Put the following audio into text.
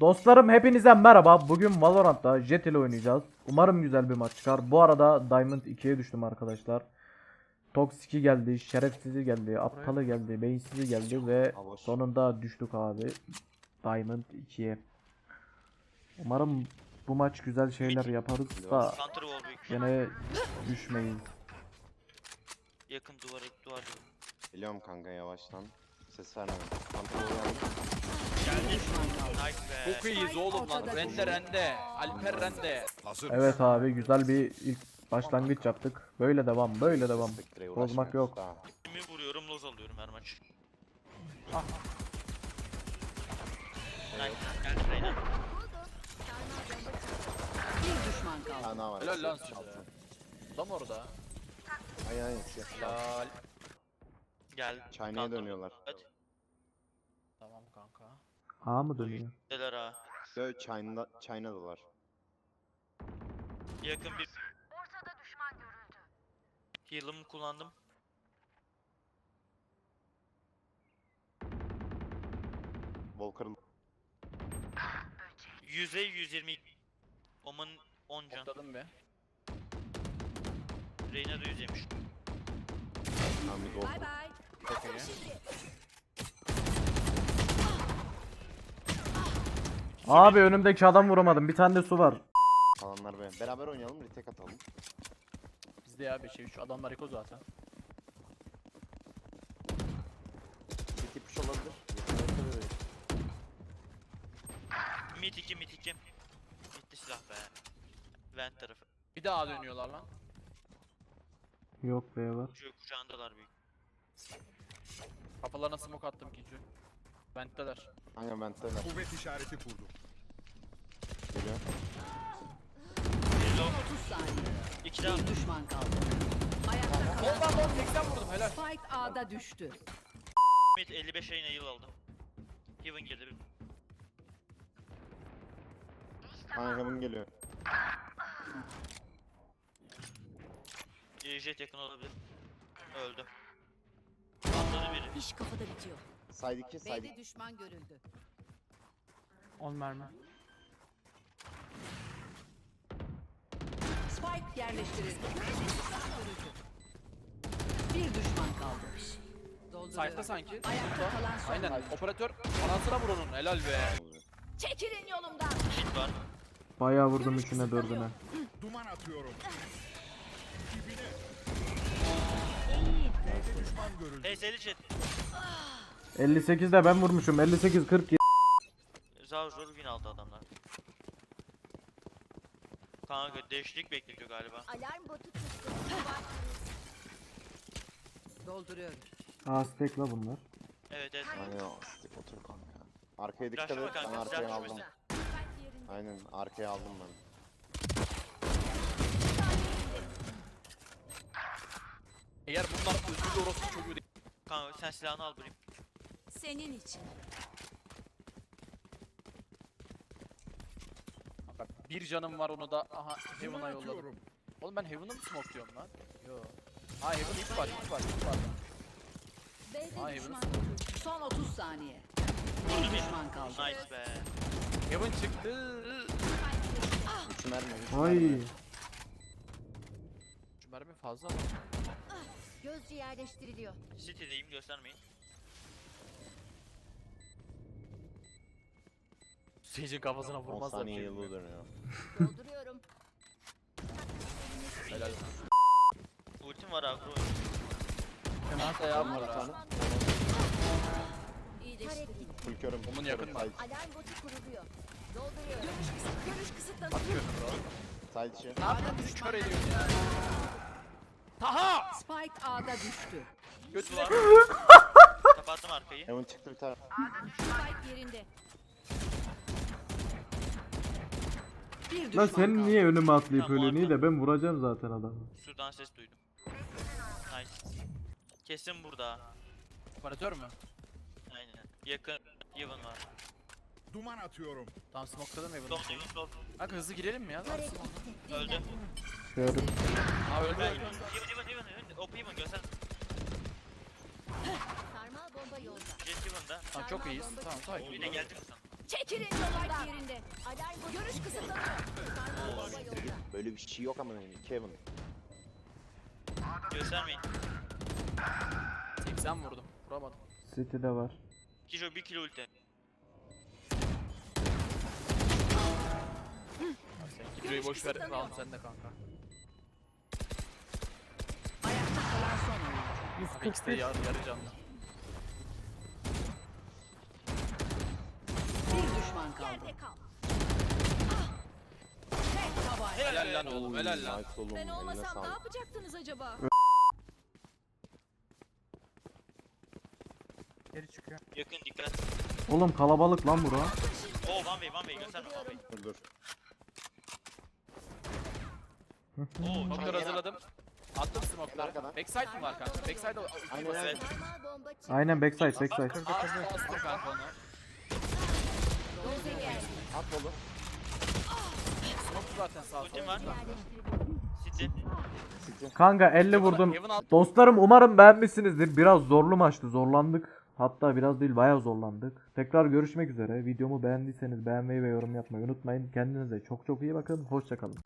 Dostlarım hepinize merhaba. Bugün Valorant'ta Jet ile oynayacağız. Umarım güzel bir maç çıkar. Bu arada Diamond 2'ye düştüm arkadaşlar. Toxic'i geldi, şerefsizi geldi, aptalı geldi, beyinsizi geldi ve sonunda düştük abi. Diamond 2'ye. Umarım bu maç güzel şeyler yaparız da gene düşmeyiz. Yakın duvara duvar. Biliyorum kanka yavaştan. Ses verme. Çok iyiyiz oğlum lan. Rende rende. Alper rende. Evet abi güzel bir ilk başlangıç yaptık. Böyle devam, böyle devam. Bozmak yok. Kimi vuruyorum loz alıyorum her maç. Bir düşman kaldı. Ha, ne var? Helal lan size. Adam orada. Ay ay. Helal. Gel. China'ya Counter. dönüyorlar. Hadi. A mı dönüyor? Deler ha. Yo China, China'dalar. Yakın bir. Ortada düşman görüldü. Heal'ımı kullandım. Volker 100'e 120. Oman 10 can. Atladım be. Reyna da 100 yemiş. Hamid Bay Volker. bay. Çok iyi. Abi önümdeki adam vuramadım. Bir tane de su var. Kalanlar be. Beraber oynayalım retake atalım. Bizde ya 5'e 3 adamlar eko zaten. City push olabilir. Mid 2 mid 2. Bitti silah be. Vent tarafı. Bir daha dönüyorlar lan. Yok be var. Şu kucağındalar büyük. Kafalarına smoke attım Kincu. Vent'teler. Aynen vent'teler. Kuvvet işareti kurdum. Geliyor. Low. 30 saniye. 2 daha. Bir düşman kaldı. Ayakta kalan Ondan lan 80 vurdum helal. Spike A'da düştü. Mid 55 Reyna yıl aldı. Heaven girdi. Aynen Heaven geliyor. Jet yakın olabilir. Öldü. Atladı biri. İş kafada bitiyor. Side 2 side 2. B'de düşman görüldü. 10 mermi. Spike yerleştirildi. Görüldü. Bir düşman kaldı. Site'da sanki. Ayakta kalan son. Aynen. Operatör anasına vur onun. Helal be. Çekilin yolumdan. Hit var. Bayağı vurdum üçüne dördüne. Duman atıyorum. Dibine. İyi. B'de düşman görüldü. Heyseli Jet. 58'de ben vurmuşum. 58 47. Zar zor win aldı adamlar. Kanka değişiklik bekliyor galiba. Alarm botu çıktı. Dolduruyorum. Aztek la bunlar. Evet evet. Aynen o. Stick otur kanka. Arkaya dikkat et. Ben arkaya aldım. Aynen arkaya aldım ben. Eğer bunlar özgür orospu çocuğu değil. Kanka sen silahını al burayım. Senin için. Kanka bir canım var onu da aha Heaven'a yolladım. Oğlum ben Heaven'a mı smoke diyorum lan? Yo. Ha Heaven hit var hit var hit var. B'de Ha düşman Heaven. Son 30 saniye. Bir düşman kaldı. Nice be. Heaven çıktı. 3 mermi. üç Ay. mermi. Şu mermi fazla mı? gözcü yerleştiriliyor. City'deyim göstermeyin. Sage'in kafasına 10 vurmazlar. saniye ki. yılı dönüyor. Dolduruyorum. Helal. Ultim var agro. Kemal ayağım var tane. İyileştirildi. Full körüm. Yakın var. Alarm botu kuruluyor. Dolduruyorum. Görüş kısıtlanıyor. Atıyorum bro. Side içi. Ne yapıyorsun? Bizi kör ediyorsun ya. Taha! Spike A'da düştü. Götüne. Kapattım arkayı. Heaven çıktı bir tane. Spike yerinde. Bir Lan düşman sen kaldı. niye önüme atlayıp öyle niye de ben vuracağım zaten adamı. Şuradan ses duydum. Nice. Kesin burada. Operatör mü? Aynen. Yakın. Heaven var. Duman atıyorum. Tamam smokeladım Heaven'ı. Sol Heaven sol. Kanka hızlı girelim mi ya? Öldü. Şöyle. Ha öldü. Heaven Heaven Heaven. Op Heaven göster. Sarmal bomba yolda. Jet Heaven'da. Tamam çok iyiyiz. Tamam sakin. Bir de geldi mi sana? Çekilin yoldan. yerinde. Alarm. Görüş kısıtlanıyor. Sarmal bomba yolda. Böyle bir şey yok ama Kevin. Göstermeyin. 80 vurdum. Vuramadım. City'de var. Kijo 1 kilo ulti. Sen Kijo'yu boş ver. Round sende kanka. Ayakta kalan son oyuncu. Abi ikisi de yar, yarı canlı. Bir düşman kaldı. Yerde kal. Helal lan oğlum helal lan. Nice oğlum. Ben eline olmasam ne sağlık. yapacaktınız acaba? Yakın dikkat. Oğlum kalabalık lan bura. Oo one way one way gösterme one way. Dur dur. Oo Smoke'ları hazırladım. Attım smoke'ları. Arkadan. Backside mi var kanka? Backside'da Aynen aynen. Bomba çıktı. Aynen backside backside. Bastım kanka onu. At oğlum. Smoke zaten sağ Ultim var. City. Kanka 50 vurdum. Heaven alt. Dostlarım umarım beğenmişsinizdir. Biraz zorlu maçtı. Zorlandık. Hatta biraz değil bayağı zorlandık. Tekrar görüşmek üzere. Videomu beğendiyseniz beğenmeyi ve yorum yapmayı unutmayın. Kendinize çok çok iyi bakın. Hoşçakalın.